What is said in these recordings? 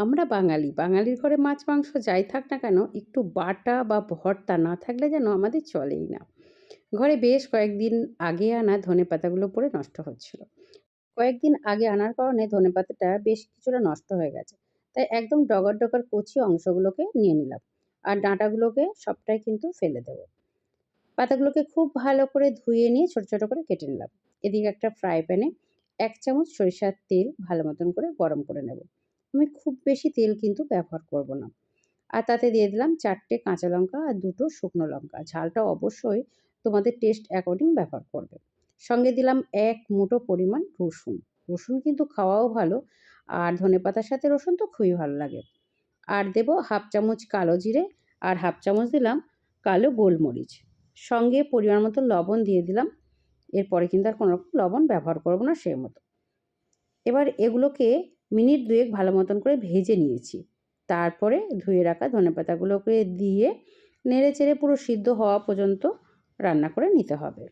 আমরা বাঙালি। বাঙালির ঘরে মাছ মাংস যাই থাক না কেন, একটু বাটা বা ভর্তা না থাকলে যেন আমাদের চলেই না। ঘরে বেশ কয়েকদিন আগে আনা ধনেপাতাগুলো পড়ে নষ্ট হচ্ছিল। কয়েকদিন আগে আনার কারণে ধনেপাতাটা বেশ কিছুটা নষ্ট হয়ে গেছে। তাই একদম ডগর, ডগর কচি অংশগুলোকে নিয়ে নিলাম। আর ডাঁটাগুলোকে সবটাই কিন্তু ফেলে দেবো পাতাগুলোকে খুব ভালো করে ধুয়ে নিয়ে ছোট, ছোট করে কেটে নিলাম। এদিকে একটা ফ্রাই প্যানে এক চামচ সরিষার তেল ভালো মতন করে গরম করে নেব। আমি খুব বেশি তেল কিন্তু ব্যবহার করব না। আর তাতে দিয়ে দিলাম চারটে কাঁচা লঙ্কা আর দুটো শুকনো লঙ্কা। ঝালটা অবশ্যই তোমাদের টেস্ট অ্যাকর্ডিং ব্যবহার করবে। সঙ্গে দিলাম এক মুঠো পরিমাণ রসুন। রসুন কিন্তু খাওয়াও ভালো, আর ধনেপাতার সাথে রসুন তো খুবই ভালো লাগে। আর দেব হাফ চামচ কালো জিরে আর হাফ চামচ দিলাম কালো গোলমরিচ। সঙ্গে পরিমাণ মতো লবণ দিয়ে দিলাম। এরপরে কিন্তু আর কোনো রকম লবণ ব্যবহার করব না সেই মতো। এবার এগুলোকে মিনিট দুয়েক ভালো মতন করে ভেজে নিয়েছি। তারপরে ধুয়ে রাখা ধনেপাতাগুলোকে দিয়ে নেড়ে চেড়ে পুরো সিদ্ধ হওয়া পর্যন্ত রান্না করে নিতে হবে।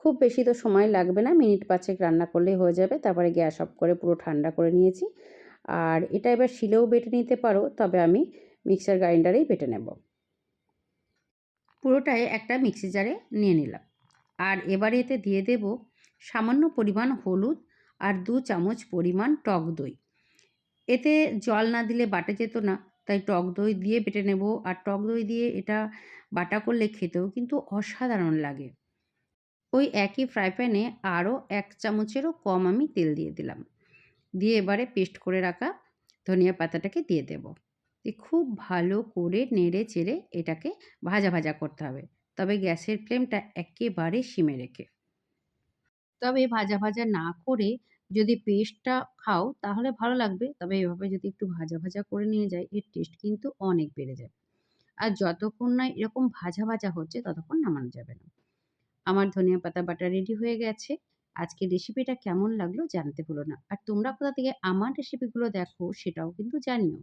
খুব বেশি তো সময় লাগবে না, মিনিট পাঁচেক রান্না করলেই হয়ে যাবে তারপরে গ্যাস অফ করে পুরো ঠান্ডা করে নিয়েছি আর এটা এবার শিলেও বেটে নিতে পারো, তবে আমি মিক্সার গ্রাইন্ডারেই বেটে নেব পুরোটাই একটা মিক্সি জারে নিয়ে নিলাম আর এবার এতে দিয়ে দেব সামান্য পরিমাণ হলুদ আর দু চামচ পরিমাণ টক দই। এতে জল না দিলে বাটা যেত না, তাই টক দই দিয়ে বেটে নেব। আর টক দই দিয়ে এটা বাটা করলে খেতেও কিন্তু অসাধারণ লাগে। ওই একই ফ্রাই প্যানে আরও এক চামচেরও কম আমি তেল দিয়ে দিলাম। দিয়ে এবারে পেস্ট করে রাখা ধনিয়া পাতাটাকে দিয়ে দেব। খুব ভালো করে নেড়ে চেড়ে এটাকে ভাজা ভাজা করতে হবে। তবে গ্যাসের ফ্লেমটা একেবারে সিমে রেখে। তবে ভাজা ভাজা না করে যদি পেস্টটা খাও তাহলে ভালো লাগবে। তবে এভাবে যদি একটু ভাজা ভাজা করে নিয়ে যায় এর টেস্ট কিন্তু অনেক বেড়ে যায় আর যতক্ষণ না এরকম ভাজা ভাজা হচ্ছে ততক্ষণ নামানো যাবে না। আমার ধনিয়া পাতা বাটা রেডি হয়ে গেছে। আজকের রেসিপিটা কেমন লাগল জানতে ভুলো না। আর তোমরা কোথা থেকে আমার রেসিপিগুলো দেখো সেটাও কিন্তু জানিও।